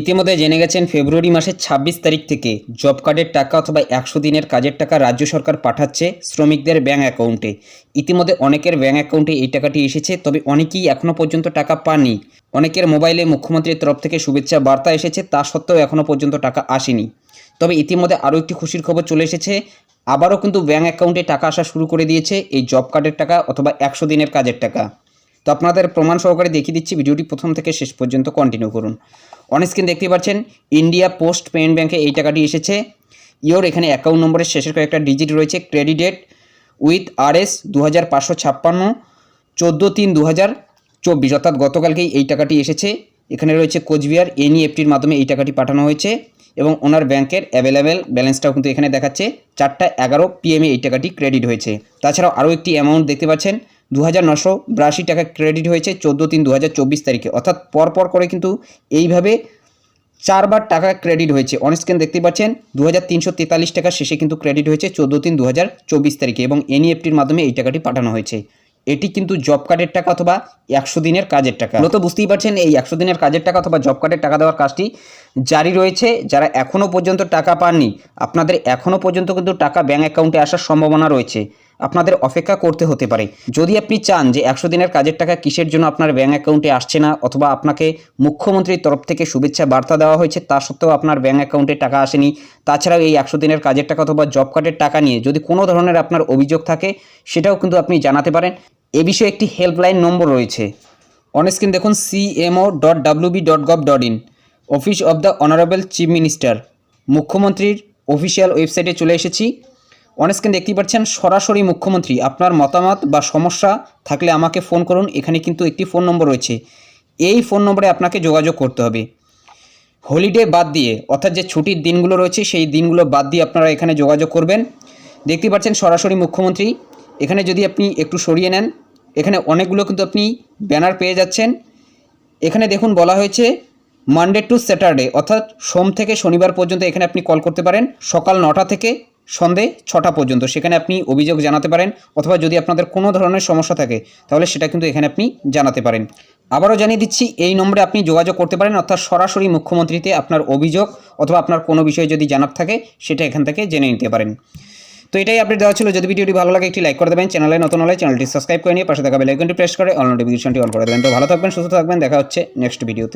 ইতিমধ্যে জেনে গেছেন ফেব্রুয়ারি মাসের ছাব্বিশ তারিখ থেকে জব কার্ডের টাকা অথবা একশো দিনের কাজের টাকা রাজ্য সরকার পাঠাচ্ছে শ্রমিকদের ব্যাঙ্ক অ্যাকাউন্টে। ইতিমধ্যে অনেকের ব্যাঙ্ক অ্যাকাউন্টে এই টাকাটি এসেছে, তবে অনেকেই এখনও পর্যন্ত টাকা পাননি। অনেকের মোবাইলে মুখ্যমন্ত্রীর তরফ থেকে শুভেচ্ছা বার্তা এসেছে, তা সত্ত্বেও এখনও পর্যন্ত টাকা আসেনি। তবে ইতিমধ্যে আরও একটি খুশির খবর চলে এসেছে, আবারও কিন্তু ব্যাঙ্ক অ্যাকাউন্টে টাকা আসা শুরু করে দিয়েছে এই জব কার্ডের টাকা অথবা একশো দিনের কাজের টাকা। তো আপনাদের প্রমাণ সহকারে দেখিয়ে দিচ্ছি, ভিডিওটি প্রথম থেকে শেষ পর্যন্ত কন্টিনিউ করুন। অনস্ক্রিন দেখতে পাচ্ছেন ইন্ডিয়া পোস্ট পেমেন্ট ব্যাঙ্কে এই টাকাটি এসেছে। ইওর এখানে অ্যাকাউন্ট নম্বরের শেষের কয়েকটা ডিজিট রয়েছে ক্রেডিটেড উইথ আর এস দু হাজার পাঁচশো ছাপ্পান্ন, চোদ্দ তিন দু হাজার চব্বিশ, অর্থাৎ গতকালকেই এই টাকাটি এসেছে। এখানে রয়েছে কোচবিহার এনইএফটির মাধ্যমে এই টাকাটি পাঠানো হয়েছে এবং ওনার ব্যাংকের অ্যাভেলেবেল ব্যালেন্সটাও কিন্তু এখানে দেখাচ্ছে। চারটা এগারো পিএমে এই টাকাটি ক্রেডিট হয়েছে। তাছাড়াও আরও একটি অ্যামাউন্ট দেখতে পাচ্ছেন দু হাজার নশো টাকা ক্রেডিট হয়েছে চোদ্দ তিন দু হাজার চব্বিশ তারিখে। অর্থাৎ পরপর করে কিন্তু এইভাবে চারবার টাকা ক্রেডিট হয়েছে। অনস্ক্রিন দেখতে পাচ্ছেন দু হাজার তিনশো তেতাল্লিশ টাকা শেষে কিন্তু ক্রেডিট হয়েছে চোদ্দ তিন দু তারিখে এবং এনইএফটির মাধ্যমে এই টাকাটি পাঠানো হয়েছে। এটি কিন্তু জব কার্ডের টাকা অথবা একশো দিনের কাজের টাকা। মূলত বুঝতেই পারছেন, এই একশো দিনের কাজের টাকা অথবা জব কার্ডের টাকা দেওয়ার কাজটি জারি রয়েছে। যারা এখনও পর্যন্ত টাকা পাননি, আপনাদের এখনও পর্যন্ত কিন্তু টাকা ব্যাঙ্ক অ্যাকাউন্টে আসার সম্ভাবনা রয়েছে। আপনাদের অপেক্ষা করতে হতে পারে। যদি আপনি চান যে একশো দিনের কাজের টাকা কিসের জন্য আপনার ব্যাঙ্ক অ্যাকাউন্টে আসছে না অথবা আপনাকে মুখ্যমন্ত্রীর তরফ থেকে শুভেচ্ছা বার্তা দেওয়া হয়েছে, তা সত্ত্বেও আপনার ব্যাঙ্ক অ্যাকাউন্টে টাকা আসেনি, তাছাড়াও এই একশো দিনের কাজের টাকা অথবা জব কার্ডের টাকা নিয়ে যদি কোনো ধরনের আপনার অভিযোগ থাকে, সেটাও কিন্তু আপনি জানাতে পারেন। এ বিষয়ে একটি হেল্পলাইন নম্বর রয়েছে। অনস্ক্রিন দেখুন CMO dot WB dot gov dot in office of the honourable chief minister. মুখ্যমন্ত্রীর অফিসিয়াল ওয়েবসাইটে চলে এসেছি। অনস্ক্রিন দেখতেই পাচ্ছেন সরাসরি মুখ্যমন্ত্রী। আপনার মতামত বা সমস্যা থাকলে আমাকে ফোন করুন, এখানে কিন্তু একটি ফোন নম্বর রয়েছে। এই ফোন নম্বরে আপনাকে যোগাযোগ করতে হবে। হলিডে বাদ দিয়ে, অর্থাৎ যে ছুটির দিনগুলো রয়েছে, সেই দিনগুলো বাদ দিয়ে আপনারা এখানে যোগাযোগ করবেন। দেখতে পাচ্ছেন সরাসরি মুখ্যমন্ত্রী। এখানে যদি আপনি একটু সরিয়ে নেন, এখানে অনেকগুলো কিন্তু আপনি ব্যানার পেয়ে যাচ্ছেন। এখানে দেখুন, বলা হয়েছে মানডে টু স্যাটারডে অর্থাৎ সোম থেকে শনিবার পর্যন্ত এখানে আপনি কল করতে পারেন। সকাল নটা থেকে সন্ধে ছটা পর্যন্ত। সেখানে আপনি অভিযোগ জানাতে পারেন অথবা যদি আপনাদের কোনো ধরনের সমস্যা থাকে, তাহলে সেটা কিন্তু এখানে আপনি জানাতে পারেন। আবারও জানিয়ে দিচ্ছি, এই নম্বরে আপনি যোগাযোগ করতে পারেন, অর্থাৎ সরাসরি মুখ্যমন্ত্রীতে আপনার অভিযোগ অথবা আপনার কোনো বিষয়ে যদি জানার থাকে, সেটা এখান থেকে জেনে নিতে পারেন। তো এটাই আপডেট দেওয়া ছিল। যদি ভিডিওটি ভালো লাগে, একটি লাইক করে দেবেন। চ্যানেলে নতুন হলে চ্যানেলটি সাবস্ক্রাইব করে নিয়ে পাশে থাকা বেল আইকনটি প্রেস করে অল নোটিফিকেশনটি অন করে দেবেন। তো ভালো থাকবেন, সুস্থ থাকবেন। দেখা হচ্ছে নেক্সট ভিডিওতে